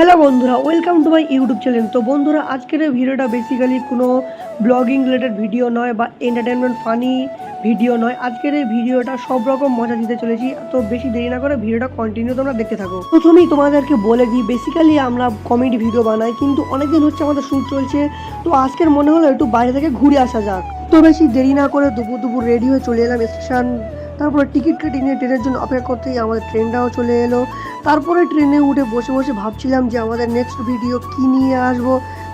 Hello বন্ধুরা welcome to my YouTube channel তো বন্ধুরা, আজকের এই ভিডিওটা বেসিক্যালি কোনো ব্লগিং রিলেটেড ভিডিও নয় বা এন্টারটেনমেন্ট ফানি ভিডিও নয়। আজকের এই ভিডিওটা সব রকম মজা দিতে চলেছি, তো বেশি দেরি না করে ভিডিওটা কন্টিনিউ তোমরা দেখতে থাকো। প্রথমেই তোমাদেরকে বলে দিই বেসিক্যালি আমরা কমেডি ভিডিও বানাই, কিন্তু অনেকদিন হচ্ছে আমাদের শ্যুট চলছে, তো আজকের মনে হলো একটু বাইরে থেকে ঘুরে আসা যাক। তো বেশি দেরি না করে দুপুর দুপুর রেডি হয়ে চলে এলাম স্টেশন তারপরে টিকিট কেটে নিয়ে ট্রেনের জন্য অপেক্ষা করতেই আমাদের ট্রেনটাও চলে এলো। তারপরে ট্রেনে উঠে বসে বসে ভাবছিলাম যে আমাদের নেক্সট ভিডিও কি নিয়ে আসব।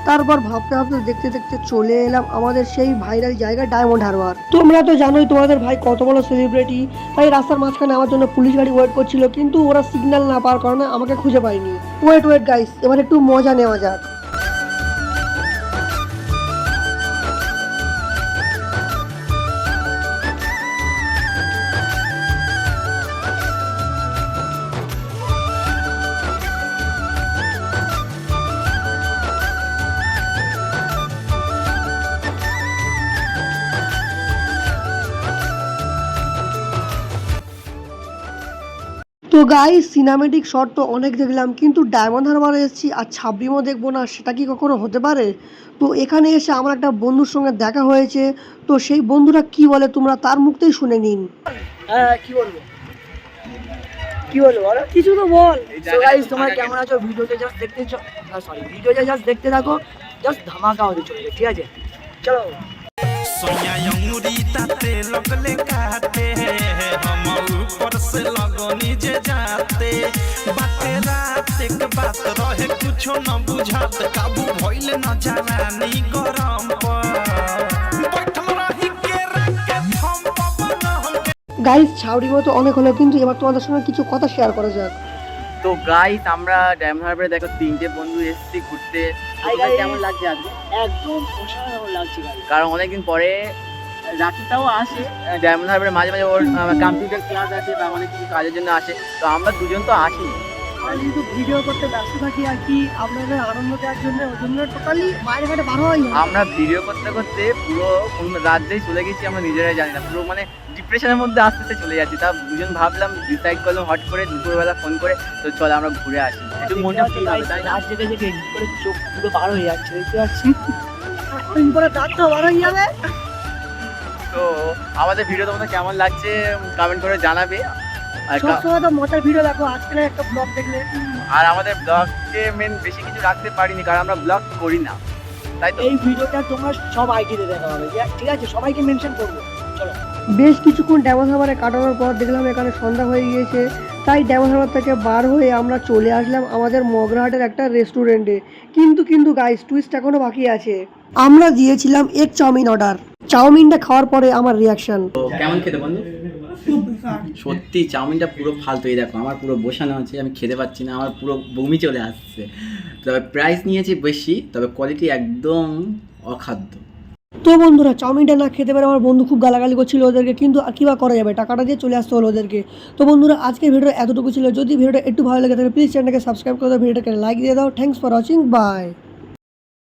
তারপর ভাবতে ভাবতে দেখতে দেখতে চলে এলাম আমাদের সেই ভাইরাল জায়গা ডায়মন্ড হারবার তোমরা তো জানোই তোমাদের ভাই কত বড় সেলিব্রিটি তাই রাস্তার মাঝখানে আমার জন্য পুলিশ গাড়ি ওয়েট করছিল, কিন্তু ওরা সিগন্যাল না পাওয়ার কারণে আমাকে খুঁজে পায়নি। ওয়েট ওয়েট গাইস এবার একটু মজা নেওয়া যাক। তো গাই সিনেমেটিক শট তো অনেক দেখলাম কিন্তু ডায়মন্ড হারবারে এসেছি আর ছাবরিমও দেখব না সেটা কি কখনো হতে পারে? তো এখানে এসে আমার একটা বন্ধুর সঙ্গে দেখা হয়েছে তো সেই বন্ধুরা কি বলে তোমরা তার মুখতেই শুনে নিন। হ্যাঁ কি বলব? কি বলব? কিছু তো বল। সো গাইস আছো? ভিডিওতে জাস্ট দেখতে সরি ভিডিওতে জাস্ট দেখতে থাকো ঠিক আছে? চলো। সোনিয়া जाते बाते रात एक बात रहे कुछो न बुझात काबू भइल न जवानी गरम पर बैठल रही के राके थम पवन हम গাইস ছাউড়ি মতো অনেক হলো কিন্তু এবার তোমাদের সঙ্গে কিছু কথা শেয়ার করা যাক তো গাইস আমরা ডায়মন্ড হারবারে দেখো তিনটে বন্ধু এসেছি ঘুরতে তো Hi তোমার guys. কেমন লাগছে আজকে একদম অসাধারণ লাগছে গাইস কারণ অনেকদিন পরে রাকিটাও আসে। ডায়মন্ড হারবারে মাঝে মাঝে ওর কম্পিউটার ক্লাস আছে বা অনেক কিছু কাজের জন্য আসে। তো আমরা দুজন তো আসি আমরা কিন্তু ভিডিও করতে ব্যস্ত থাকি আর কি আপনাদের আনন্দ দেওয়ার জন্য ওই জন্য টোটালি বাইরে ঘাটে বার হয় আমরা ভিডিও করতে করতে পুরো দিয়ে চলে গেছি আমরা নিজেরাই জানি না। পুরো মানে ডিপ্রেশনের মধ্যে আস্তে আস্তে চলে যাচ্ছি। তা দুজন ভাবলাম ডিসাইড করলাম হট করে দুপুরবেলা ফোন করে তো চল আমরা ঘুরে আসি। একটু মনটা ফ্রি হবে তাই না? রাত জেগে জেগে করে চোখ পুরো বার হয়ে যাচ্ছে দেখতে পাচ্ছি? তো বার হয়ে যাবে। তো আমাদের ভিডিও তোমাদের কেমন লাগছে কমেন্ট করে জানাবে। আর কা- সবসময় তো মজার ভিডিও দেখো আজকে না একটা ব্লগ দেখলে আর আমাদের ব্লগকে মেন বেশি কিছু রাখতে পারিনি কারণ আমরা ব্লগ করি না। তাই তো? এই ভিডিওটা তোমরা সব আইডিতে দেখা হবে। ঠিক আছে সবাইকে মেনশন করব। চলো। বেশ কিছুক্ষণ ড্যামন হারবারে কাটানোর পর দেখলাম এখানে সন্ধ্যা হয়ে গিয়েছে। তাই ড্যামন হারবার থেকে বার হয়ে আমরা চলে আসলাম আমাদের মগরাহাটের একটা রেস্টুরেন্টে কিন্তু কিন্তু গাইস টুইস্ট এখনও বাকি আছে। আমরা দিয়েছিলাম এক চাউমিন অর্ডার চাউমিনটা খাওয়ার পরে আমার রিয়াকশন তো কেমন খেতে বন্ধু? সত্যি চাউমিনটা পুরো ফালতু। এই দেখো আমার পুরো বসানো আছে আমি খেতে পাচ্ছি না আমার পুরো বমি চলে আসছে। তবে প্রাইস নিয়েছি বেশি তবে কোয়ালিটি একদম অখাদ্য। তো বন্ধুরা চাউমিনটা না খেতে পারে আমার বন্ধু খুব গালাগালি করছিল ওদেরকে কিন্তু আর কি বা করা যাবে? টাকাটা দিয়ে চলে আসতে হলো ওদেরকে। তো বন্ধুরা আজকে ভিডিওটা এতটুকু ছিল। যদি ভিডিওটা একটু ভালো লাগে থাকে প্লিজ চ্যানেলটাকে সাবস্ক্রাইব করে দাও। ভিডিওটাকে লাইক দিয়ে দাও। Thanks for watching by